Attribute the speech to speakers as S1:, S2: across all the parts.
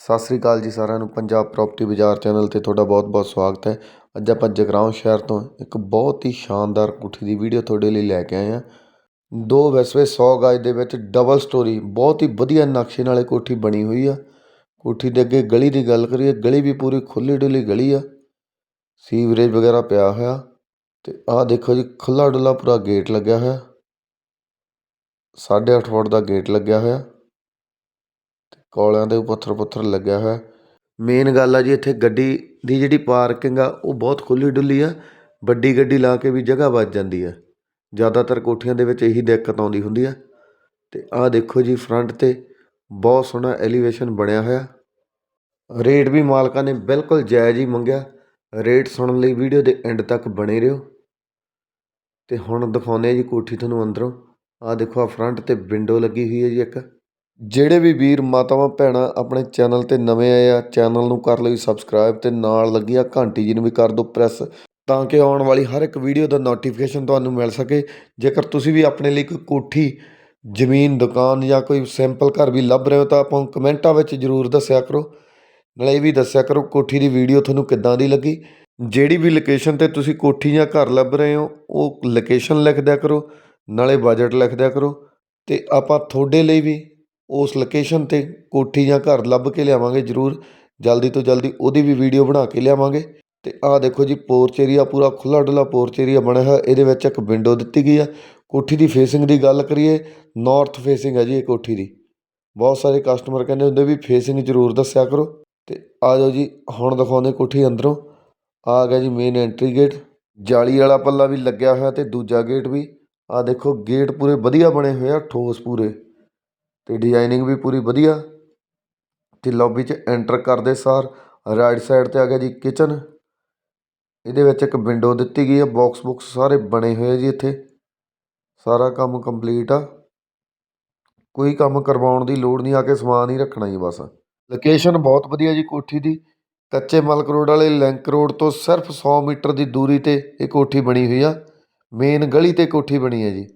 S1: ਸਤਿ ਸ੍ਰੀ ਅਕਾਲ ਜੀ ਸਾਰਿਆਂ ਨੂੰ। ਪੰਜਾਬ ਪ੍ਰੋਪਰਟੀ ਬਾਜ਼ਾਰ ਚੈਨਲ ਤੇ ਤੁਹਾਡਾ ਬਹੁਤ-ਬਹੁਤ ਸਵਾਗਤ ਹੈ। ਅੱਜ ਆਪਾਂ ਜਗਰਾਉਂ ਸ਼ਹਿਰ ਤੋਂ ਇੱਕ ਬਹੁਤ ਹੀ ਸ਼ਾਨਦਾਰ ਕੋਠੀ ਦੀ ਵੀਡੀਓ ਤੁਹਾਡੇ ਲਈ ਲੈ ਕੇ ਆਏ ਹਾਂ। ਦੋ ਵੈਸਵੇ 100 ਗਜ ਦੇ ਵਿੱਚ ਡਬਲ ਸਟੋਰੀ ਬਹੁਤ ਹੀ ਵਧੀਆ ਨਕਸ਼ੇ ਨਾਲੇ ਕੋਠੀ ਬਣੀ ਹੋਈ ਆ। ਕੋਠੀ ਦੇ ਅੱਗੇ ਗਲੀ ਦੀ ਗੱਲ ਕਰੀਏ, ਗਲੀ ਵੀ ਪੂਰੀ ਖੁੱਲੀ ਡੁੱਲੀ ਗਲੀ ਆ। ਸੀਵਰੇਜ ਵਗੈਰਾ ਪਿਆ ਹੋਇਆ ਤੇ ਆਹ ਦੇਖੋ ਜੀ ਖੁੱਲਾ ਡੁੱਲਾ ਪੂਰਾ ਗੇਟ ਲੱਗਿਆ ਹੋਇਆ। 8.5 ਫੁੱਟ ਦਾ ਗੇਟ ਲੱਗਿਆ ਹੋਇਆ। ਕੌਲਿਆਂ ਦੇ ਪੱਥਰ ਪੁੱਥਰ ਲੱਗਿਆ ਹੋਇਆ। ਮੇਨ ਗੱਲ ਆ ਜੀ ਇੱਥੇ ਗੱਡੀ ਦੀ ਜਿਹੜੀ ਪਾਰਕਿੰਗ ਆ, ਉਹ ਬਹੁਤ ਖੁੱਲ੍ਹੀ ਡੁੱਲੀ ਆ। ਵੱਡੀ ਗੱਡੀ ਲਾ ਕੇ ਵੀ ਜਗ੍ਹਾ ਬਚ ਜਾਂਦੀ ਆ। ਜ਼ਿਆਦਾਤਰ ਕੋਠੀਆਂ ਦੇ ਵਿੱਚ ਇਹੀ ਦਿੱਕਤ ਆਉਂਦੀ ਹੁੰਦੀ ਆ। ਅਤੇ ਆਹ ਦੇਖੋ ਜੀ ਫਰੰਟ ਤੇ, ਬਹੁਤ ਸੋਹਣਾ ਐਲੀਵੇਸ਼ਨ ਬਣਿਆ ਹੋਇਆ। ਰੇਟ ਵੀ ਮਾਲਕਾਂ ਨੇ ਬਿਲਕੁਲ ਜਾਇਜ਼ ਹੀ ਮੰਗਿਆ। ਰੇਟ ਸੁਣਨ ਲਈ ਵੀਡੀਓ ਦੇ ਐਂਡ ਤੱਕ ਬਣੇ ਰਹੋ। ਤੇ ਹੁਣ ਦਿਖਾਉਂਦੇ ਆ ਜੀ ਕੋਠੀ ਤੁਹਾਨੂੰ ਅੰਦਰੋਂ। ਆਹ ਦੇਖੋ ਆ ਫਰੰਟ ਤੇ ਵਿੰਡੋ ਲੱਗੀ ਹੋਈ ਹੈ ਜੀ ਇੱਕ। ਜਿਹੜੇ ਵੀ ਵੀਰ ਮਾਤਾਵਾਂ, ਭੈਣਾਂ ਆਪਣੇ ਚੈਨਲ ਤੇ ਨਵੇਂ ਆਏ ਆ, ਚੈਨਲ ਨੂੰ ਕਰ ਲਈ ਸਬਸਕ੍ਰਾਈਬ ਅਤੇ ਨਾਲ ਲੱਗੀ ਆ ਘੰਟੀ ਜੀ ਨੂੰ ਵੀ ਕਰ ਦਿਓ ਪ੍ਰੈਸ ਤਾਂ ਕਿ ਆਉਣ ਵਾਲੀ ਹਰ ਇੱਕ ਵੀਡੀਓ ਦਾ ਨੋਟੀਫਿਕੇਸ਼ਨ ਤੁਹਾਨੂੰ ਮਿਲ ਸਕੇ। ਜੇਕਰ ਤੁਸੀਂ ਵੀ ਆਪਣੇ ਲਈ ਕੋਈ ਕੋਠੀ, ਜ਼ਮੀਨ, ਦੁਕਾਨ ਜਾਂ ਕੋਈ ਸਿੰਪਲ ਘਰ ਵੀ ਲੱਭ ਰਹੇ ਹੋ, ਤਾਂ ਆਪਾਂ ਨੂੰ ਕਮੈਂਟਾਂ ਵਿੱਚ ਜ਼ਰੂਰ ਦੱਸਿਆ ਕਰੋ। ਨਾਲੇ ਇਹ ਵੀ ਦੱਸਿਆ ਕਰੋ ਕੋਠੀ ਦੀ ਵੀਡੀਓ ਤੁਹਾਨੂੰ ਕਿੱਦਾਂ ਦੀ ਲੱਗੀ। ਜਿਹੜੀ ਵੀ ਲੋਕੇਸ਼ਨ ਤੇ ਤੁਸੀਂ ਕੋਠੀ ਜਾਂ ਘਰ ਲੱਭ ਰਹੇ ਹੋ, ਉਹ ਲੋਕੇਸ਼ਨ ਲਿਖ ਦਿਆ ਕਰੋ, ਨਾਲੇ ਬਜਟ ਲਿਖ ਦਿਆ ਕਰੋ, ਤੇ ਆਪਾਂ ਤੁਹਾਡੇ ਲਈ ਵੀ ਉਸ ਲੋਕੇਸ਼ਨ ਤੇ ਕੋਠੀ ਜਾਂ ਘਰ ਲੱਭ ਕੇ ਲਿਆਵਾਂਗੇ ਜ਼ਰੂਰ। ਜਲਦੀ ਤੋਂ ਜਲਦੀ ਉਹਦੀ ਵੀ ਵੀਡੀਓ ਬਣਾ ਕੇ ਲਿਆਵਾਂਗੇ। ਅਤੇ ਆਹ ਦੇਖੋ ਜੀ ਪੋਰਚ ਏਰੀਆ ਪੂਰਾ ਖੁੱਲ੍ਹਾ ਡੁੱਲਾ ਪੋਰਚ ਏਰੀਆ ਬਣਿਆ ਹੋਇਆ। ਇਹਦੇ ਵਿੱਚ ਇੱਕ ਵਿੰਡੋ ਦਿੱਤੀ ਗਈ ਆ। ਕੋਠੀ ਦੀ ਫੇਸਿੰਗ ਦੀ ਗੱਲ ਕਰੀਏ ਨਾਰਥ ਫੇਸਿੰਗ ਹੈ ਜੀ ਇਹ ਕੋਠੀ ਦੀ। ਬਹੁਤ ਸਾਰੇ ਕਸਟਮਰ ਕਹਿੰਦੇ ਹੁੰਦੇ ਵੀ ਫੇਸਿੰਗ ਜ਼ਰੂਰ ਦੱਸਿਆ ਕਰੋ। ਅਤੇ ਆ ਜਾਓ ਜੀ, ਹੁਣ ਦਿਖਾਉਂਦੇ ਕੋਠੀ ਅੰਦਰੋਂ। ਆ ਗਿਆ ਜੀ ਮੇਨ ਐਂਟਰੀ ਗੇਟ ਜਾਲੀ ਵਾਲਾ ਪੱਲਾ ਵੀ ਲੱਗਿਆ ਹੋਇਆ ਅਤੇ ਦੂਜਾ ਗੇਟ ਵੀ। ਆ ਦੇਖੋ ਗੇਟ ਪੂਰੇ ਵਧੀਆ ਬਣੇ ਹੋਏ ਆ, ਠੋਸ ਪੂਰੇ। ਅਤੇ ਡਿਜ਼ਾਇਨਿੰਗ ਵੀ ਪੂਰੀ ਵਧੀਆ ਅਤੇ ਲੌਬੀ 'ਚ ਐਂਟਰ ਕਰਦੇ ਸਾਰ ਰਾਈਟ ਸਾਈਡ ਤੇ ਆ ਗਿਆ ਜੀ ਕਿਚਨ ਇਹਦੇ ਵਿੱਚ ਇੱਕ ਵਿੰਡੋ ਦਿੱਤੀ ਗਈ ਹੈ ਬੋਕਸ ਬੁਕਸ ਸਾਰੇ ਬਣੇ ਹੋਏ ਆ ਜੀ ਇੱਥੇ। ਸਾਰਾ ਕੰਮ ਕੰਪਲੀਟ ਆ। ਕੋਈ ਕੰਮ ਕਰਵਾਉਣ ਦੀ ਲੋੜ ਨਹੀਂ, ਆ ਕੇ ਸਮਾਨ ਹੀ ਰੱਖਣਾ ਜੀ ਬਸ। ਲੋਕੇਸ਼ਨ ਬਹੁਤ ਵਧੀਆ ਜੀ ਕੋਠੀ ਦੀ। ਕੱਚੇ ਮਲਕ ਰੋਡ ਵਾਲੇ ਲਿੰਕ ਰੋਡ ਤੋਂ ਸਿਰਫ 100 ਮੀਟਰ ਦੀ ਦੂਰੀ ਤੇ ਇਹ ਕੋਠੀ ਬਣੀ ਹੋਈ ਆ। ਮੇਨ ਗਲੀ ਤੇ ਕੋਠੀ ਬਣੀ ਹੈ ਜੀ।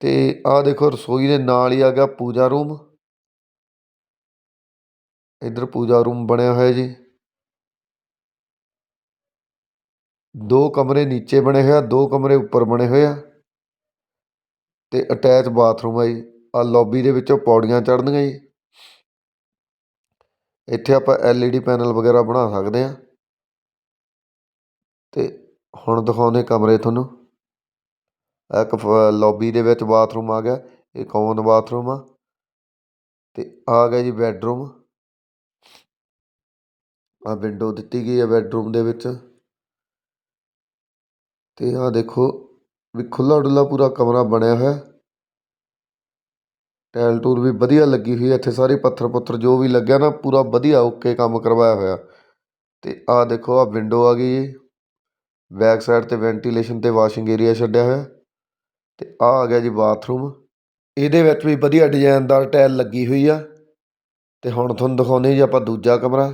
S1: ਅਤੇ ਆਹ ਦੇਖੋ ਰਸੋਈ ਦੇ ਨਾਲ ਹੀ ਆ ਗਿਆ ਪੂਜਾ ਰੂਮ। ਇੱਧਰ ਪੂਜਾ ਰੂਮ ਬਣਿਆ ਹੋਇਆ ਜੀ। ਦੋ ਕਮਰੇ ਨੀਚੇ ਬਣੇ ਹੋਏ ਆ, ਦੋ ਕਮਰੇ ਉੱਪਰ ਬਣੇ ਹੋਏ ਆ। ਅਤੇ ਅਟੈਚ ਬਾਥਰੂਮ ਆ ਜੀ। ਆਹ ਲੌਬੀ ਦੇ ਵਿੱਚੋਂ ਪੌੜੀਆਂ ਚੜ੍ਹਦੀਆਂ ਜੀ। ਇੱਥੇ ਆਪਾਂ ਐੱਲ ਈ ਡੀ ਪੈਨਲ ਵਗੈਰਾ ਬਣਾ ਸਕਦੇ ਹਾਂ ਅਤੇ ਹੁਣ ਦਿਖਾਉਂਦੇ ਕਮਰੇ ਤੁਹਾਨੂੰ। ਇੱਕ ਲੌਬੀ ਦੇ ਵਿੱਚ ਬਾਥਰੂਮ ਆ ਗਿਆ ਇਹ ਕੋਮਨ ਬਾਥਰੂਮ ਆ ਅਤੇ ਆ ਗਿਆ ਜੀ ਬੈੱਡਰੂਮ। ਆ ਵਿੰਡੋ ਦਿੱਤੀ ਗਈ ਹੈ ਬੈੱਡਰੂਮ ਦੇ ਵਿੱਚ। ਤੇ ਆ ਦੇਖੋ ਵੀ ਖੁੱਲਾ ਡੁੱਲਾ ਪੂਰਾ ਕਮਰਾ ਬਣਿਆ ਹੋਇਆ। ਟੈਲ ਟੂਲ ਵੀ ਵਧੀਆ ਲੱਗੀ ਹੋਈ ਹੈ ਇੱਥੇ ਸਾਰੇ ਪੱਥਰ ਪੁੱਥਰ ਜੋ ਵੀ ਲੱਗਿਆ ਨਾ, ਪੂਰਾ ਵਧੀਆ ਓਕੇ ਕੰਮ ਕਰਵਾਇਆ ਹੋਇਆ। ਤੇ ਆ ਦੇਖੋ ਆ ਵਿੰਡੋ ਆ ਗਈ ਜੀ। ਬੈਕ ਸਾਈਡ ਤੇ ਵੈਂਟੀਲੇਸ਼ਨ ਤੇ ਵਾਸ਼ਿੰਗ ਏਰੀਆ ਛੱਡਿਆ ਹੋਇਆ। ਅਤੇ ਆਹ ਆ ਗਿਆ ਜੀ ਬਾਥਰੂਮ। ਇਹਦੇ ਵਿੱਚ ਵੀ ਵਧੀਆ ਡਿਜ਼ਾਇਨਦਾਰ ਟਾਇਲ ਲੱਗੀ ਹੋਈ ਆ। ਅਤੇ ਹੁਣ ਤੁਹਾਨੂੰ ਦਿਖਾਉਂਦੇ ਜੀ ਆਪਾਂ ਦੂਜਾ ਕਮਰਾ।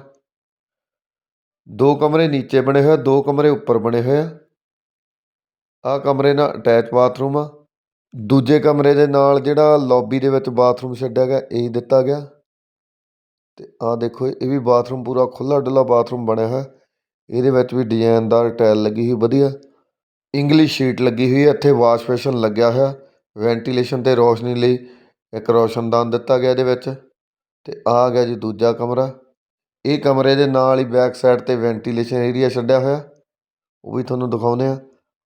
S1: ਦੋ ਕਮਰੇ ਨੀਚੇ ਬਣੇ ਹੋਏ ਆ, ਦੋ ਕਮਰੇ ਉੱਪਰ ਬਣੇ ਹੋਏ ਆ। ਆ ਕਮਰੇ ਨਾਲ ਅਟੈਚ ਬਾਥਰੂਮ ਆ। ਦੂਜੇ ਕਮਰੇ ਦੇ ਨਾਲ ਜਿਹੜਾ ਲੌਬੀ ਦੇ ਵਿੱਚ ਬਾਥਰੂਮ ਛੱਡਿਆ ਗਿਆ, ਇਹ ਦਿੱਤਾ ਗਿਆ। ਅਤੇ ਆਹ ਦੇਖੋ, ਇਹ ਵੀ ਬਾਥਰੂਮ ਪੂਰਾ ਖੁੱਲ੍ਹਾ ਡੁੱਲਾ ਬਾਥਰੂਮ ਬਣਿਆ ਹੋਇਆ। ਇਹਦੇ ਵਿੱਚ ਵੀ ਡਿਜ਼ਾਈਨਦਾਰ ਟਾਇਲ ਲੱਗੀ ਹੋਈ, ਵਧੀਆ। ਇੰਗਲਿਸ਼ ਸ਼ੀਟ ਲੱਗੀ ਹੋਈ ਹੈ, ਇੱਥੇ ਵਾਸ਼ ਬੇਸ਼ਨ ਲੱਗਿਆ ਹੋਇਆ, ਵੈਂਟੀਲੇਸ਼ਨ ਤੇ ਰੋਸ਼ਨੀ ਲਈ ਇੱਕ ਰੋਸ਼ਨਦਾਨ ਦਿੱਤਾ ਗਿਆ ਇਹਦੇ ਵਿੱਚ, ਤੇ ਆ ਗਿਆ ਜੀ ਦੂਜਾ ਕਮਰਾ, ਇਹ ਕਮਰੇ ਦੇ ਨਾਲ ਹੀ ਬੈਕ ਸਾਈਡ ਤੇ ਵੈਂਟੀਲੇਸ਼ਨ ਏਰੀਆ ਛੱਡਿਆ ਹੋਇਆ, ਉਹ ਵੀ ਤੁਹਾਨੂੰ ਦਿਖਾਉਂਦੇ ਆ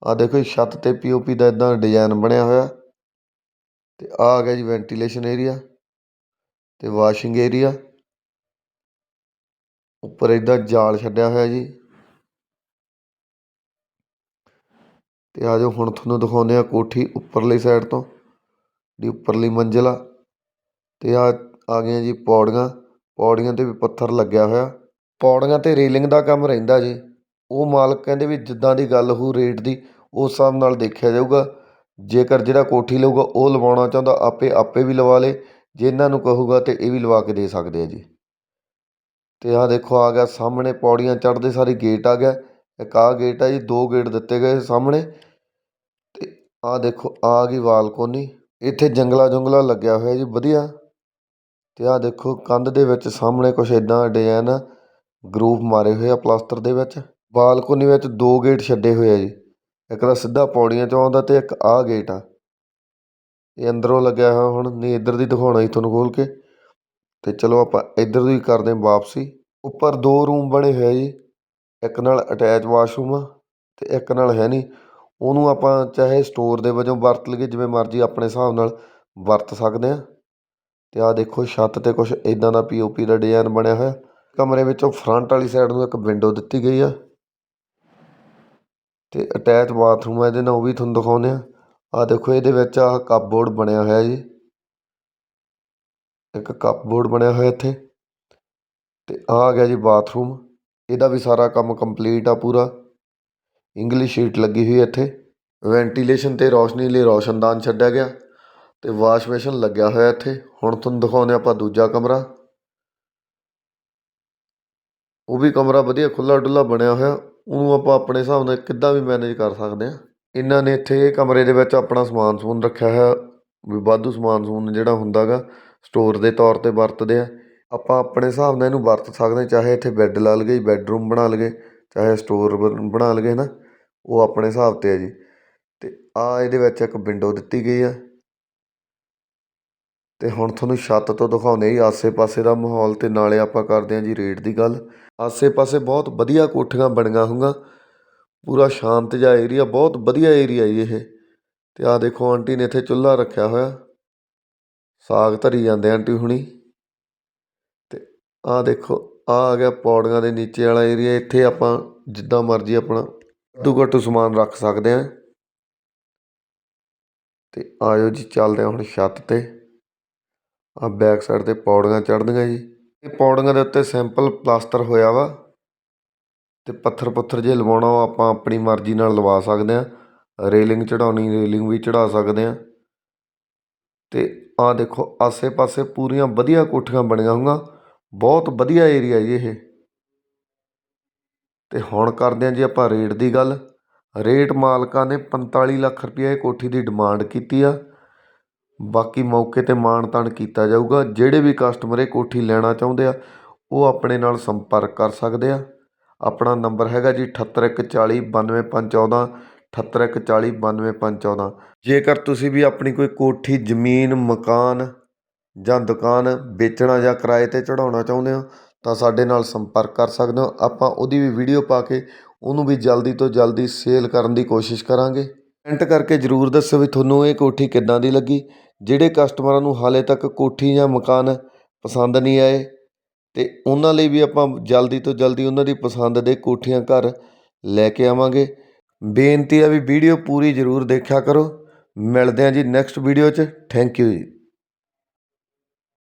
S1: ਆ ਦੇਖੋ ਛੱਤ ਤੇ ਪੀਓਪੀ ਦਾ ਇਦਾਂ ਡਿਜ਼ਾਈਨ ਬਣਿਆ ਹੋਇਆ, ਤੇ ਆ ਆ ਗਿਆ ਜੀ ਵੈਂਟੀਲੇਸ਼ਨ ਏਰੀਆ ਤੇ ਵਾਸ਼ਿੰਗ ਏਰੀਆ ਉੱਪਰ ਇਦਾਂ ਜਾਲ ਛੱਡਿਆ ਹੋਇਆ ਜੀ ਅਤੇ ਆ ਜਾਓ, ਹੁਣ ਤੁਹਾਨੂੰ ਦਿਖਾਉਂਦੇ ਹਾਂ ਕੋਠੀ ਉੱਪਰਲੀ ਸਾਈਡ ਤੋਂ ਦੀ ਉੱਪਰਲੀ ਮੰਜ਼ਿਲ ਆ। ਅਤੇ ਆ ਆ ਗਈਆਂ ਜੀ ਪੌੜੀਆਂ ਪੌੜੀਆਂ ਤੇ ਵੀ ਪੱਥਰ ਲੱਗਿਆ ਹੋਇਆ। ਪੌੜੀਆਂ ਤੇ ਰੇਲਿੰਗ ਦਾ ਕੰਮ ਰਹਿੰਦਾ ਜੀ। ਉਹ ਮਾਲਕ ਕਹਿੰਦੇ ਵੀ ਜਿੱਦਾਂ ਦੀ ਗੱਲ ਹੋਊ ਰੇਟ ਦੀ, ਉਸ ਹਿਸਾਬ ਨਾਲ ਦੇਖਿਆ ਜਾਊਗਾ। ਜੇਕਰ ਜਿਹੜਾ ਕੋਠੀ ਲਊਗਾ, ਉਹ ਲਵਾਉਣਾ ਚਾਹੁੰਦਾ, ਆਪੇ ਆਪੇ ਵੀ ਲਵਾ ਲੇ। ਜੇ ਇਹਨਾਂ ਨੂੰ ਕਹੂਗਾ ਤੇ ਇਹ ਵੀ ਲਵਾ ਕੇ ਦੇ ਸਕਦੇ ਆ ਜੀ। ਤੇ ਆਹ ਦੇਖੋ, ਆ ਗਿਆ ਸਾਹਮਣੇ ਪੌੜੀਆਂ ਚੜ੍ਹਦੇ ਸਾਰੀ ਗੇਟ ਆ ਗਿਆ। ਇੱਕ ਆਹ ਗੇਟ ਆ ਜੀ, ਦੋ ਗੇਟ ਦਿੱਤੇ ਗਏ ਸਾਹਮਣੇ। ਆਹ ਦੇਖੋ ਆ ਗਈ ਬਾਲਕੋਨੀ ਇੱਥੇ ਜੰਗਲਾ ਜੁੰਗਲਾ ਲੱਗਿਆ ਹੋਇਆ ਜੀ, ਵਧੀਆ। ਤੇ ਆਹ ਦੇਖੋ, ਕੰਧ ਦੇ ਵਿੱਚ ਸਾਹਮਣੇ ਕੁਛ ਇਦਾਂ ਡਿਜ਼ਾਈਨ ਆ ਗਰੂਪ ਮਾਰੇ ਹੋਏ ਆ ਪਲਾਸਟਰ ਦੇ ਵਿੱਚ। ਬਾਲਕੋਨੀ ਵਿੱਚ ਦੋ ਗੇਟ ਛੱਡੇ ਹੋਏ ਆ ਜੀ। ਇੱਕ ਤਾਂ ਸਿੱਧਾ ਪੌੜੀਆਂ 'ਚੋਂ ਆਉਂਦਾ ਤੇ ਇੱਕ ਆਹ ਗੇਟ ਆ। ਇਹ ਅੰਦਰੋਂ ਲੱਗਿਆ ਹੋਇਆ ਹੁਣ, ਨਹੀਂ ਇੱਧਰ ਦੀ ਦਿਖਾਉਣਾ ਜੀ ਤੁਹਾਨੂੰ ਖੋਲ ਕੇ। ਤੇ ਚਲੋ ਆਪਾਂ ਇੱਧਰ ਦੀ ਕਰਦੇ ਹਾਂ ਵਾਪਸੀ। ਉੱਪਰ ਦੋ ਰੂਮ ਬਣੇ ਹੋਏ ਆ ਜੀ। ਇੱਕ ਨਾਲ ਅਟੈਚ ਵਾਸ਼ਰੂਮ ਆ ਤੇ ਇੱਕ ਨਾਲ ਹੈ ਨਹੀਂ। ਉਹਨੂੰ ਆਪਾਂ ਚਾਹੇ ਸਟੋਰ ਦੇ ਵਜੋਂ ਵਰਤ ਲਈਏ, ਜਿਵੇਂ ਮਰਜ਼ੀ ਆਪਣੇ ਹਿਸਾਬ ਨਾਲ ਵਰਤ ਸਕਦੇ ਹਾਂ। ਅਤੇ ਆਹ ਦੇਖੋ, ਛੱਤ ਤੇ ਕੁਛ ਇੱਦਾਂ ਦਾ ਪੀ ਓ ਪੀ ਦਾ ਡਿਜ਼ਾਇਨ ਬਣਿਆ ਹੋਇਆ। ਕਮਰੇ ਵਿੱਚੋਂ ਫਰੰਟ ਵਾਲੀ ਸਾਈਡ ਨੂੰ ਇੱਕ ਵਿੰਡੋ ਦਿੱਤੀ ਗਈ ਆ। ਅਤੇ ਅਟੈਚ ਬਾਥਰੂਮ ਆ ਇਹਦੇ ਨਾਲ ਉਹ ਵੀ ਤੁਹਾਨੂੰ ਦਿਖਾਉਂਦੇ ਹਾਂ। ਆਹ ਦੇਖੋ, ਇਹਦੇ ਵਿੱਚ ਆਹ ਕੱਪਬੋਰਡ ਬਣਿਆ ਹੋਇਆ ਜੀ। ਇੱਕ ਕੱਪਬੋਰਡ ਬਣਿਆ ਹੋਇਆ ਇੱਥੇ। ਅਤੇ ਆਹ ਆ ਗਿਆ ਜੀ ਬਾਥਰੂਮ ਇਹਦਾ ਵੀ ਸਾਰਾ ਕੰਮ ਕੰਪਲੀਟ ਆ ਪੂਰਾ। ਇੰਗਲਿਸ਼ ਸ਼ੀਟ ਲੱਗੀ ਹੋਈ ਹੈ ਇੱਥੇ। ਵੈਂਟੀਲੇਸ਼ਨ ਤੇ ਰੋਸ਼ਨੀ ਲਈ ਰੋਸ਼ਨਦਾਨ ਛੱਡਿਆ ਗਿਆ ਤੇ ਵਾਸ਼ ਬੇਸ਼ਨ ਲੱਗਿਆ ਹੋਇਆ ਇੱਥੇ। ਹੁਣ ਤੁਹਾਨੂੰ ਦਿਖਾਉਂਦੇ ਆਪਾਂ ਦੂਜਾ ਕਮਰਾ। ਉਹ ਵੀ ਕਮਰਾ ਵਧੀਆ ਖੁੱਲਾ ਡੁੱਲਾ ਬਣਿਆ ਹੋਇਆ। ਉਹਨੂੰ ਆਪਾਂ ਆਪਣੇ ਹਿਸਾਬ ਨਾਲ ਕਿੱਦਾਂ ਵੀ ਮੈਨੇਜ ਕਰ ਸਕਦੇ ਹਾਂ। ਇਹਨਾਂ ਨੇ ਇੱਥੇ ਇਹ ਕਮਰੇ ਦੇ ਵਿੱਚ ਆਪਣਾ ਸਮਾਨ ਸਮੂਨ ਰੱਖਿਆ ਹੋਇਆ। ਵੀ ਵਾਧੂ ਸਮਾਨ ਸਮੂਨ ਜਿਹੜਾ ਹੁੰਦਾ ਗਾ ਸਟੋਰ ਦੇ ਤੌਰ ਤੇ ਵਰਤਦੇ ਆ। ਆਪਾਂ ਆਪਣੇ ਹਿਸਾਬ ਨਾਲ ਇਹਨੂੰ ਵਰਤ ਸਕਦੇ ਚਾਹੇ ਇੱਥੇ ਬੈੱਡ ਲਾ ਲਈਏ, ਬੈੱਡਰੂਮ ਬਣਾ ਲਈਏ, ਚਾਹੇ ਸਟੋਰ ਬਣਾ ਲਈਏ ਨਾ ਉਹ ਆਪਣੇ ਹਿਸਾਬ ਤੇ ਹੈ ਜੀ। ਅਤੇ ਆਹ ਇਹਦੇ ਵਿੱਚ ਇੱਕ ਵਿੰਡੋ ਦਿੱਤੀ ਗਈ ਆ। ਅਤੇ ਹੁਣ ਤੁਹਾਨੂੰ ਛੱਤ ਤੋਂ ਦਿਖਾਉਂਦੇ ਜੀ, ਆਸੇ-ਪਾਸੇ ਦਾ ਮਾਹੌਲ ਅਤੇ ਨਾਲੇ ਆਪਾਂ ਕਰਦੇ ਹਾਂ ਜੀ ਰੇਟ ਦੀ ਗੱਲ। ਆਸੇ-ਪਾਸੇ ਬਹੁਤ ਵਧੀਆ ਕੋਠੀਆਂ ਬਣੀਆਂ ਹੋਈਆਂ। ਪੂਰਾ ਸ਼ਾਂਤ ਜਿਹਾ ਏਰੀਆ ਬਹੁਤ ਵਧੀਆ ਏਰੀਆ ਜੀ ਇਹ। ਅਤੇ ਆਹ ਦੇਖੋ ਆਂਟੀ ਨੇ ਇੱਥੇ ਚੁੱਲ੍ਹਾ ਰੱਖਿਆ ਹੋਇਆ। ਸਾਗ ਧਰੀ ਜਾਂਦੇ ਆਂਟੀ ਹੁਣੀ। ਅਤੇ ਆਹ ਦੇਖੋ, ਆਹ ਆ ਗਿਆ ਪੌੜੀਆਂ ਦੇ ਨੀਚੇ ਵਾਲਾ ਏਰੀਆ ਇੱਥੇ ਆਪਾਂ ਜਿੱਦਾਂ ਮਰਜ਼ੀ ਆਪਣਾ ਘੱਟੋ ਘੱਟ ਸਮਾਨ ਰੱਖ ਸਕਦੇ ਹਾਂ ਤੇ ਆਜੋ ਜੀ, ਚੱਲਦੇ ਹਾਂ ਹੁਣ ਛੱਤ ਤੇ। ਆ ਬੈਕ ਸਾਈਡ ਤੇ ਪੌੜੀਆਂ ਚੜ੍ਹਦੀਆਂ ਜੀ। ਇਹ ਪੌੜੀਆਂ ਦੇ ਉੱਤੇ ਸਿੰਪਲ ਪਲਾਸਟਰ ਹੋਇਆ ਵਾ। ਅਤੇ ਪੱਥਰ ਪੁੱਥਰ ਜੇ ਲਵਾਉਣਾ ਉਹ ਆਪਾਂ ਆਪਣੀ ਮਰਜ਼ੀ ਨਾਲ ਲਵਾ ਸਕਦੇ ਹਾਂ ਰੇਲਿੰਗ ਚੜਾਉਣੀ ਰੇਲਿੰਗ ਵੀ ਚੜਾ ਸਕਦੇ ਹਾਂ ਅਤੇ ਆਹ ਦੇਖੋ, ਆਸੇ-ਪਾਸੇ ਪੂਰੀਆਂ ਵਧੀਆ ਕੋਠੀਆਂ ਬਣੀਆਂ ਹੋਈਆਂ। ਬਹੁਤ ਵਧੀਆ ਏਰੀਆ ਜੀ ਇਹ। ਅਤੇ ਹੁਣ ਕਰਦੇ ਹਾਂ ਜੀ ਆਪਾਂ ਰੇਟ ਦੀ ਗੱਲ। ਰੇਟ ਮਾਲਕਾਂ ਨੇ 45 ਲੱਖ ਰੁਪਏ ਇਹ ਕੋਠੀ ਦੀ ਡਿਮਾਂਡ ਕੀਤੀ ਆ। ਬਾਕੀ ਮੌਕੇ ਤੇ ਮਾਣ ਤਾਣ ਕੀਤਾ ਜਾਊਗਾ। ਜਿਹੜੇ ਵੀ ਕਸਟਮਰ ਇਹ ਕੋਠੀ ਲੈਣਾ ਚਾਹੁੰਦੇ ਆ, ਉਹ ਆਪਣੇ ਨਾਲ ਸੰਪਰਕ ਕਰ ਸਕਦੇ ਆ। ਆਪਣਾ ਨੰਬਰ ਹੈਗਾ ਜੀ ਅਠੱਤਰ ਇੱਕ ਚਾਲੀ ਬਾਨਵੇਂ ਪੰਜ ਚੌਦਾਂ ਅਠੱਤਰ ਇੱਕ ਚਾਲੀ ਬਾਨਵੇਂ ਪੰਜ ਚੌਦਾਂ ਜੇਕਰ ਤੁਸੀਂ ਵੀ ਆਪਣੀ ਕੋਈ ਕੋਠੀ, ਜ਼ਮੀਨ, ਮਕਾਨ ਜਾਂ ਦੁਕਾਨ ਵੇਚਣਾ ਜਾਂ ਕਿਰਾਏ ਤੇ ਚੜਾਉਣਾ ਚਾਹੁੰਦੇ ਹੋ ਤਾਂ ਸਾਡੇ ਨਾਲ ਸੰਪਰਕ ਕਰ ਸਕਦੇ ਹੋ। ਆਪਾਂ ਉਹਦੀ ਵੀ ਵੀਡੀਓ ਪਾ ਕੇ ਉਹਨੂੰ ਵੀ ਜਲਦੀ ਤੋਂ ਜਲਦੀ ਸੇਲ ਕਰਨ ਦੀ ਕੋਸ਼ਿਸ਼ ਕਰਾਂਗੇ। ਕਮੈਂਟ ਕਰਕੇ ਜ਼ਰੂਰ ਦੱਸੋ ਵੀ ਤੁਹਾਨੂੰ ਇਹ ਕੋਠੀ ਕਿੱਦਾਂ ਦੀ ਲੱਗੀ। ਜਿਹੜੇ ਕਸਟਮਰਾਂ ਨੂੰ ਹਾਲੇ ਤੱਕ ਕੋਠੀ ਜਾਂ ਮਕਾਨ ਪਸੰਦ ਨਹੀਂ ਆਏ, ਤੇ ਉਹਨਾਂ ਲਈ ਵੀ ਆਪਾਂ ਜਲਦੀ ਤੋਂ ਜਲਦੀ ਉਹਨਾਂ ਦੀ ਪਸੰਦ ਦੇ ਕੋਠੀਆਂ ਘਰ ਲੈ ਕੇ ਆਵਾਂਗੇ। ਬੇਨਤੀ ਆ ਵੀ ਵੀਡੀਓ ਪੂਰੀ ਜ਼ਰੂਰ ਦੇਖਿਆ ਕਰੋ। ਮਿਲਦੇ ਹਾਂ ਜੀ ਨੈਕਸਟ ਵੀਡੀਓ 'ਚ। ਥੈਂਕ ਯੂ ਜੀ।